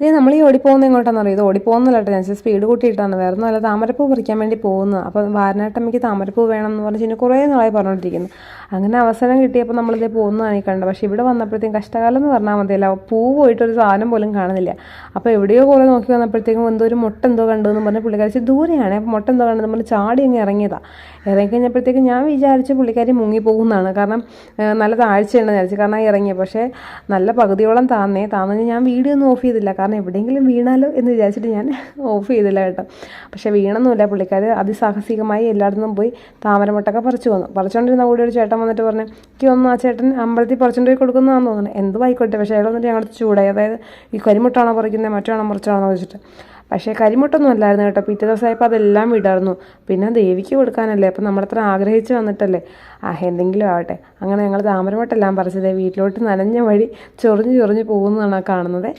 ഇതേ നമ്മൾ ഈ ഓടിപ്പോകുന്നത് എങ്ങോട്ടാണെന്ന് ഇത് ഓടിപ്പോകുന്നില്ല കേട്ടോ ഞാൻ സ്പീഡ് കൂട്ടിയിട്ടാണ്. വേറെ ഒന്നുമല്ല താമരപ്പൂ പറിക്കാൻ വേണ്ടി പോകുന്നത്. അപ്പോൾ വാരനാട്ടമ്മയ്ക്ക് താമരപ്പൂ വേണം എന്ന് പറഞ്ഞ് കഴിഞ്ഞാൽ കുറേ നാളായി പറഞ്ഞുകൊണ്ടിരിക്കുന്നു. അങ്ങനെ അവസരം കിട്ടിയപ്പോൾ നമ്മളിതേ പോകുന്നതാണ് ഈ കണ്ടത്. പക്ഷേ ഇവിടെ വന്നപ്പോഴത്തേക്കും കഷ്ടകാലം എന്ന് പറഞ്ഞാൽ മതിയല്ല. പൂ പോയിട്ടൊരു സാധനം പോലും കാണുന്നില്ല. അപ്പോൾ എവിടെയോ കുറേ നോക്കി വന്നപ്പോഴത്തേക്കും എന്തോ ഒരു മുട്ട എന്തോ കണ്ടതെന്ന് പറഞ്ഞ് പുള്ളിക്കാരി ദൂരെയാണ്. അപ്പോൾ മുട്ട എന്തോ കണ്ടെന്ന് പറഞ്ഞ് ചാടി അങ്ങ് ഇറങ്ങിയതാണ് ഇറങ്ങി കഴിഞ്ഞപ്പോഴത്തേക്കും ഞാൻ വിചാരിച്ച് പുള്ളിക്കാരി മുങ്ങിപ്പോകുന്നതാണ്. കാരണം നല്ല താഴ്ചയുണ്ടെന്ന് വിചാരിച്ചു. കാരണം ഇറങ്ങിയ. പക്ഷേ നല്ല പകുതിയോളം താന്നേ. താന്നു ഞാൻ വീഡിയോ ഒന്നും ഓഫ് ചെയ്തില്ല. കാരണം എവിടെയെങ്കിലും വീണാലോ എന്ന് വിചാരിച്ചിട്ട് ഞാൻ ഓഫ് ചെയ്തില്ല കേട്ടോ. പക്ഷേ വീണൊന്നുമില്ല. പുള്ളിക്കാർ അതിസാഹസികമായി എല്ലായിടത്തും പോയി താമരമുട്ടൊക്കെ പറിച്ചു വന്നു. പറിച്ചുകൊണ്ടിരുന്ന കൂടി ഒരു ചേട്ടൻ വന്നിട്ട് പറഞ്ഞു എനിക്ക് തോന്നുന്നു ആ ചേട്ടൻ അമ്പലത്തിൽ പറിച്ചുകൊണ്ട് പോയി കൊടുക്കുന്നതാണെന്ന് തോന്നുന്നു. എന്ത് ആയിക്കോട്ടെ പക്ഷേ അയാൾ വന്നിട്ട് ഞങ്ങളുടെ ചൂടായി. അതായത് ഈ കരിമുട്ടാണോ പറിക്കുന്നത് മറ്റാണോ മറിച്ചാണോ വെച്ചിട്ട് പക്ഷേ കരിമുട്ടൊന്നും അല്ലായിരുന്നു കേട്ടോ. പിറ്റേ ദിവസമായപ്പോൾ അതെല്ലാം വിടായിരുന്നു. പിന്നെ ദേവിക്ക് കൊടുക്കാനല്ലേ? അപ്പം നമ്മളത്ര ആഗ്രഹിച്ച് വന്നിട്ടല്ലേ? ആ എന്തെങ്കിലും ആവട്ടെ. അങ്ങനെ ഞങ്ങൾ താമരമുട്ടെല്ലാം പറിച്ചത് വീട്ടിലോട്ട് നനഞ്ഞ വഴി ചൊറിഞ്ഞ് ചൊറിഞ്ഞ് പോകുന്നതാണ് കാണുന്നത്.